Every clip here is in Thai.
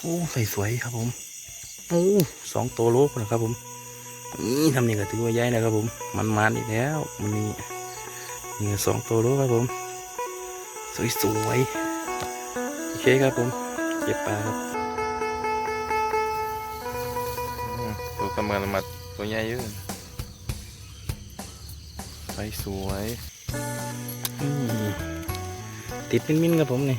โอ้ใส่สวยครับผมโอ้สองตัวโลนะครับผมนี่ทำนี่ก็ถือว่าใหญ่นะครับผม มันมันอีกแล้วมันนี่นี่สองตัวโลครับผม สวยสวยๆโอเคครับผมเก็บปลาครับอืมตัวกำลังมาตัวใหญ่เยอะใสสวยอืมติดมิ้นๆครับผมนี่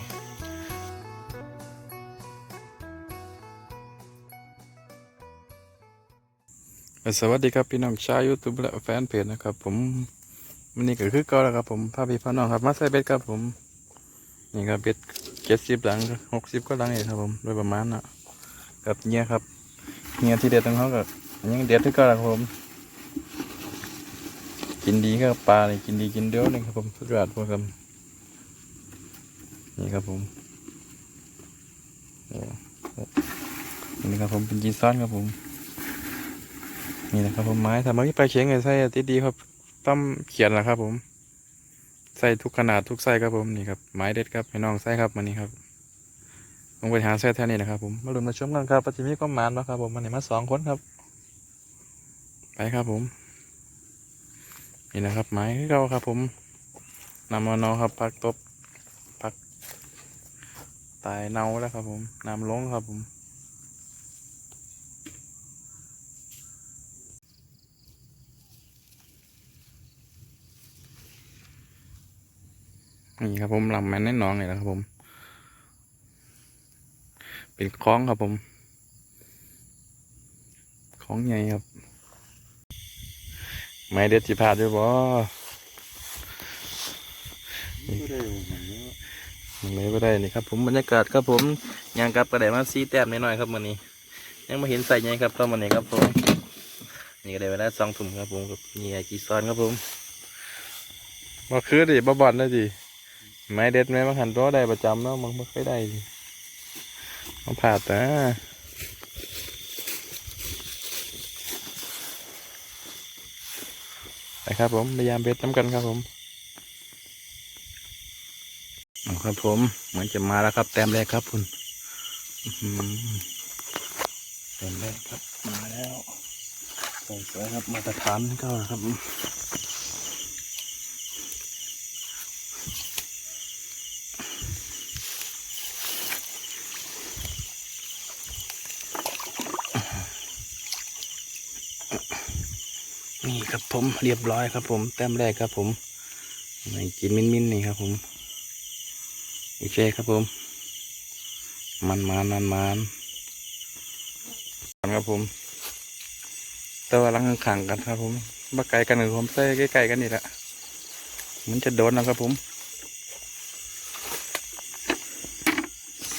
สวัสดีครับพี่น้องชาวยูทูบและแฟนเพจนะครับ ผมวันนี้ก็คือก่าแล้วครับ ผมพาพี่พาน้องครับ มาใส่เบ็ดครับผม นี่ครับเบ็ดเจ็ดสิบหลังหกสิบก็หลังเองครับผมโดยประมาณนะกับเงี้ยครับเงี้ยที่เด็ดของเขาก็ยังเด็ดที่ก็แล้วครับผม กินดีครับปลาเนี่ยกินดีกินเดียวนี่ครับผมสุดยอดพวกครับนี่ครับผมนี่ครับผมเป็นจีซ้อนครับผม นี่นะครับผมไม้ทำมาที่ปเข็งไงใส่ติดดีครับต้มเขียนนะครับ ผม ใส่ทุกขนาดทุกไส้ครับผมนี่ครับไม้เด็ดครับให้น้องใส่ครับมันนี้ครับลงไปหาใส่แท่นี้นะครับ ผมมาลุ้นมาชมกันครับปฏิมีความหมานนะครับ ผมมันนี้มาสองคนครับ ไปครับผม นี่นะครับ ไม้ที่เราครับ ผมนำมานอครับพักตบพักตายเน่าแล้วครับ ผมน้ำลงครับผม นี่ครับผมลำแมนแน่นอนเลยนะครับผม เป็นคล้องครับผมคล้องใหญ่ครับ ไม่เด็ดสิพาดด้วยบ่มันเลยไม่ได้นี่ครับ ผมบรรยากาศครับผมยังกลับกระไดมาซีแต้มนิดหน่อยครับวันนี้ ยังมาเห็นใส่ใหญ่ครับตอนวันนี้ครับผมนี่ก็ได้เวลาสองถุ่มครับผมกับนี่ไอจีซอนครับผมมาคือดิบ่บอลเลยดิ ไม้เด็ดไม้มาหันตัวได้ประจำเนาะมันไม่ค่อยได้สิมันผ่าแต่ไปครับผมพยายามเบ็ดน้ำกันครับผมครับผมเหมือนจะมาแล้วครับ แต้มแรกครับคุณแต้มแรกครับมาแล้วสวยๆครับมาตรฐานก็ครับ นี่ครับผมเรียบร้อยครับผม แต้มแรกครับผมนี่กินมิ้นมิ้นนี่ครับผมโอเคครับผม มันมันมันมันครับผมแต่ว่าลังขังกันครับผมมาไกลกันหนึ่งผมใส่ใกล้ๆกันนี่แหละมันจะโดนนะครับผม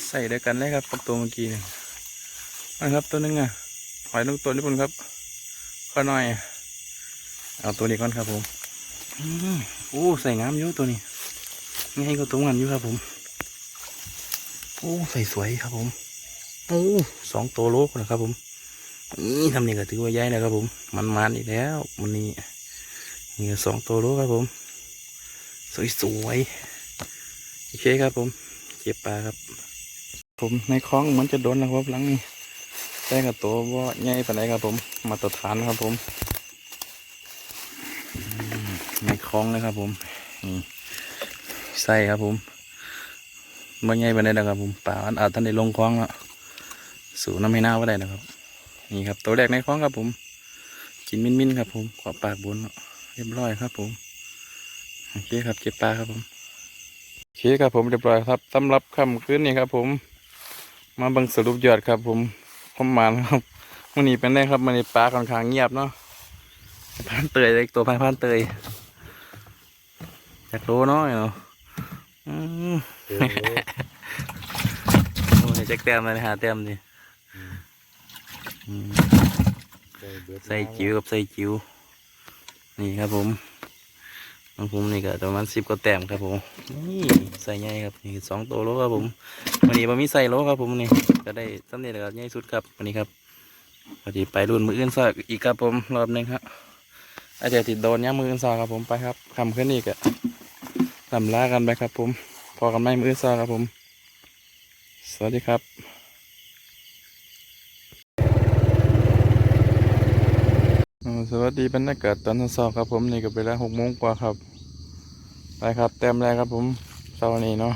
ใส่ด้วยกันเลยครับกับตัวเมื่อกี้นี่นะครับตัวหนึงอะหอยลูกตัวญี่ปุ่นครับข้อน้อย เอาตัวนี้ก่อนครับผมอืมโอ้ใส่งามอยู่ตัวนี้ง่ายก็ตรงกันอยู่ครับผมโอ้ใส่สวยครับผมโอ้สองตัวโลกนะครับผมนี่ทำนี่ก็ถือว่าใหญ่นะครับผม มันมันอีกแล้วมันนี่นี่สองตัวโลครับผม สวยสวยๆโอเคครับผมเก็บปลาครับ ผมในคลองมือนจะโดนนะครับหลังนี้แต่กับตัวว่าใหญ่ปานไหนครับผม มาตรฐานครับผม คล้องเลยครับผมนี่ใส่ครับผมบ่ใหญ่ปานใดนะครับผมป่าอันอาจท่านได้ลงคล้องแล้วสูน้ำให้หน้าว่าได้นะครับ นี่ครับ ตัวแรกในคล้องครับผม กินมิ้นมิ้นครับผมขอบปากบนเรียบร้อยครับผมโอเคครับเก็บปลาครับผมโอเคครับผมเรียบร้อยครับสำหรับค่ำคืนนี้ครับผม มาบังสรุปยอดครับผมผมมานครับวันนี้เป็นไงครับวันนี้ปลาค่อนข้างเงียบเนาะพันเตยเล็กตัวพันพันเตย อยากรู้เนาะเนาะอืมโอ้ยจักแต้มเลยหาแต้มดิอืมใส่จิ๋วกับใส่จิ๋วนี่ครับผมของผมนี่ก็ประมาณสิบกว่าแต้มครับผมนี่ใส่ใหญ่ครับนี่สองตัวโลครับผมวันนี้ผมมีใส่โลครับผมนี่ก็ได้สำเร็จแล้วครับใหญ่สุดครับวันนี้ครับพอดีไปรุ่นมืออื่นซะอีกครับผมรอบหนึงครับอาจจะติดโดนย่างมืออนซอครับผมไปครับคำขึ้นอีกอะ ลำลากันไปครับผม พอกันไม่มือซาครับผม สวัสดีครับสวัสดีบรรยากาศตอนทดสอบครับผมนี่ก็ไปแล้วหกโมงกว่าครับ ไปครับเต็มแล้วครับผมเช้านี้เนาะ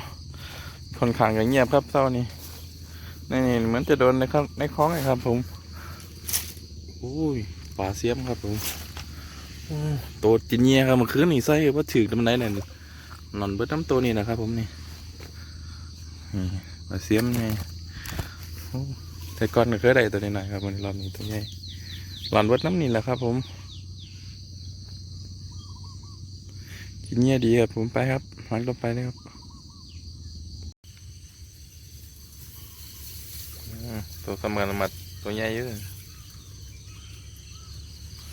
คนขังอย่างเงียบครับเช้านี้นี่นี่เหมือนจะโดนในข้างในคล้องเลยครับ ผมโอ้ยป่าเสียมครับผมโตดจินเงียครับเมื่อคืนนี่ใส่ว่าถือทำไมไหนเนี่ย นอนเบิดน้ำตัวนี่นะครับ ผมนี่นี่ปลาเสียมนี่โอ้แต่ก่อนก็เคยได้ตัวนี้หน่อยครับวันนี้รอบนี้ตัวใหญ่หลอนวัดน้ำนี่แหละครับ ผมกินเงี้ยดีครับผมไปครับหันลงไปเลยครับตัวเสมอมาตัวใหญ่เยอะ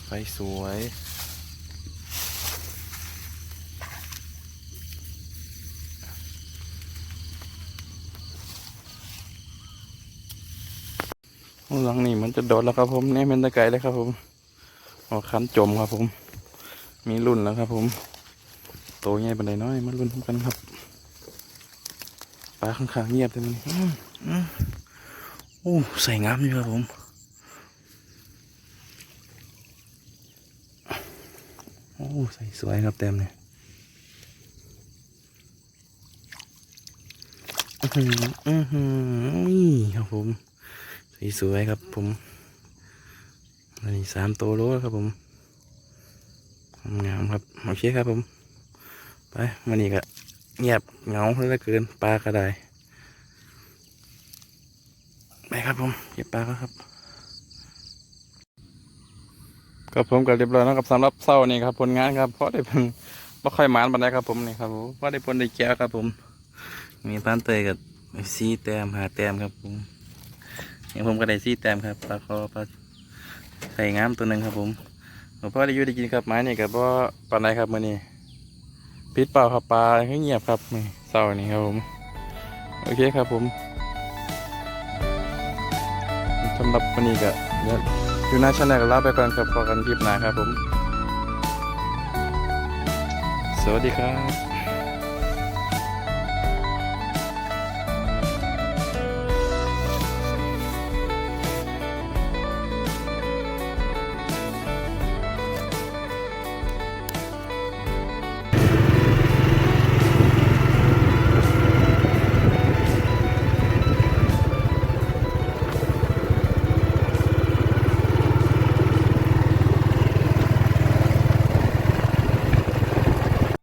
ไฟสวย หลังนี่มันจะโดดแล้วครับผมนี่เป็นตะไคร้เลยครับผมเอาคันจมครับผม มีรุ่นแล้วครับ ผมโตใหญ่ปานใดน้อยมารุ่นกันครับปลาข้างๆเงียบเลยมันอื้อโอ้ใส่งามอยู่ครับผมโอ้ใส่สวยครับเต็มเลยอือหืออือหือนี่ครับผม ส่สวยครับ ผมอันนี้สามตัวล้วครับผมงามครับโอเคครับผม ไปมันนี่ก็เงียบเหงาเหลือเกินปลาก็ได้ไปครับผมเก็บปลาครับกับผมก็เรียบร้อยแล้วครับสำหรับเศร้านี่ครับผลงานครับเพราะได้เพิ่งไม่ค่อยหมานบันไดครับผมนี่ครับผมเพราะได้ผลได้แก้วครับผม มีปานเตยกับซีแต้มหาแต้มครับผม อย่างผมก็ได้ซีแต้มครับปลาคอปลาใส่งามตัวหนึ่งครับผมผมพ่อได้ยูได้กินครับไม้นี่กับว่าปลานใดครับมื่อนี้ปิดเปล่าครับปลาเงียบครับนี่เศร้านี่ครับผม โอเคครับผมสำหรับวันนี้ก็อยู่หน้าช่องก็ลาไปก่อนครับพอกันคลิปหน้าครับผม สวัสดีครับ